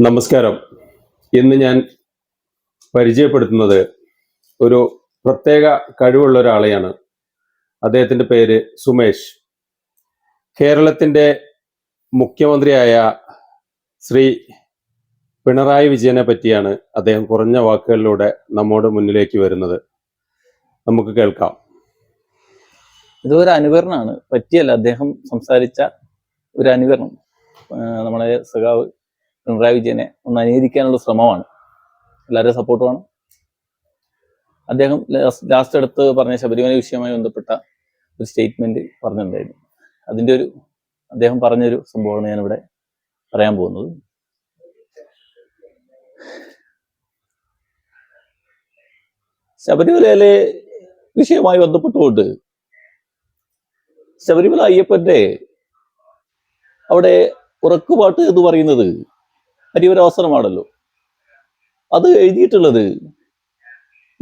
നമസ്കാരം. ഇന്ന് ഞാൻ പരിചയപ്പെടുത്തുന്നത് ഒരു പ്രത്യേക കഴിവുള്ള ഒരാളെയാണ്. അദ്ദേഹത്തിന്റെ പേര് സുമേഷ്. കേരളത്തിന്റെ മുഖ്യമന്ത്രിയായ ശ്രീ പിണറായി വിജയനെ പറ്റിയാണ് അദ്ദേഹം കുറഞ്ഞ വാക്കുകളിലൂടെ നമ്മോട് മുന്നിലേക്ക് വരുന്നത്. നമുക്ക് കേൾക്കാം. ഇതൊരു അനുകരണമാണ്. പറ്റിയല്ല അദ്ദേഹം സംസാരിച്ച ഒരു അനുകരണം. നമ്മളെ സഖാവ് പിണറായി വിജയനെ ഒന്ന് അനുകരിക്കാനുള്ള ശ്രമമാണ്. എല്ലാവരും സപ്പോർട്ട് വേണം. അദ്ദേഹം ലാസ്റ്റ് അടുത്ത് പറഞ്ഞ ശബരിമല വിഷയവുമായി ബന്ധപ്പെട്ട ഒരു സ്റ്റേറ്റ്മെന്റ് പറഞ്ഞിട്ടുണ്ടായിരുന്നു. അതിന്റെ ഒരു അദ്ദേഹം പറഞ്ഞൊരു സംഭവമാണ് ഞാനിവിടെ പറയാൻ പോകുന്നത്. ശബരിമലയിലെ വിഷയവുമായി ബന്ധപ്പെട്ടുകൊണ്ട് ശബരിമല അയ്യപ്പന്റെ അവിടെ ഉറക്കുപാട്ട് എന്ന് പറയുന്നത് ഹരിവരാസനമാണല്ലോ അത് എഴുതിയിട്ടുള്ളത്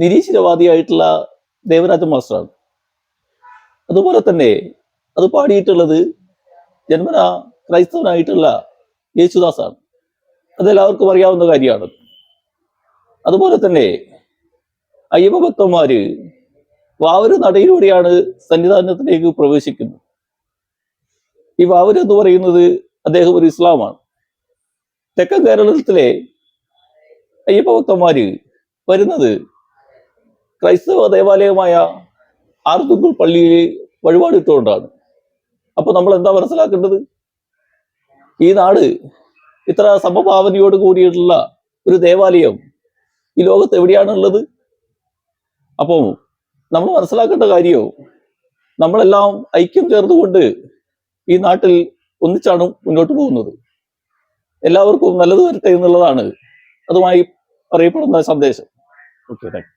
നിരീശ്വരവാദിയായിട്ടുള്ള ദേവരാജ മാസ്റ്ററാണ്. അതുപോലെ തന്നെ അത് പാടിയിട്ടുള്ളത് ജന്മന ക്രൈസ്തവനായിട്ടുള്ള യേശുദാസാണ്. അതെല്ലാവർക്കും അറിയാവുന്ന കാര്യമാണ്. അതുപോലെ തന്നെ അയ്യപ്പഭക്തന്മാര് വാവര് നടയിലൂടെയാണ് സന്നിധാനത്തിലേക്ക് പ്രവേശിക്കുന്നത്. ഈ വാവര് എന്ന് പറയുന്നത് അദ്ദേഹം ഒരു ഇസ്ലാമാണ്. തെക്കൻ കേരളത്തിലെ അയ്യപ്പഭക്തന്മാര് വരുന്നത് ക്രൈസ്തവ ദേവാലയമായ ആർത്തുങ്കുൾ പള്ളിയിൽ വഴിപാടിട്ടുകൊണ്ടാണ് അപ്പൊ നമ്മൾ എന്താ മനസ്സിലാക്കേണ്ടത്? ഈ നാട് ഇത്ര സമഭാവനയോട് കൂടിയിട്ടുള്ള ഒരു ദേവാലയം ഈ ലോകത്ത് എവിടെയാണുള്ളത് അപ്പോൾ നമ്മൾ മനസ്സിലാക്കേണ്ട കാര്യവും നമ്മളെല്ലാം ഐക്യം ചേർന്നുകൊണ്ട് ഈ നാട്ടിൽ ഒന്നിച്ചാണ് മുന്നോട്ട് പോകുന്നത്. എല്ലാവർക്കും നല്ലത് വരട്ടെ എന്നുള്ളതാണ് അതുമായി പറയപ്പെടുന്ന സന്ദേശം. Okay thank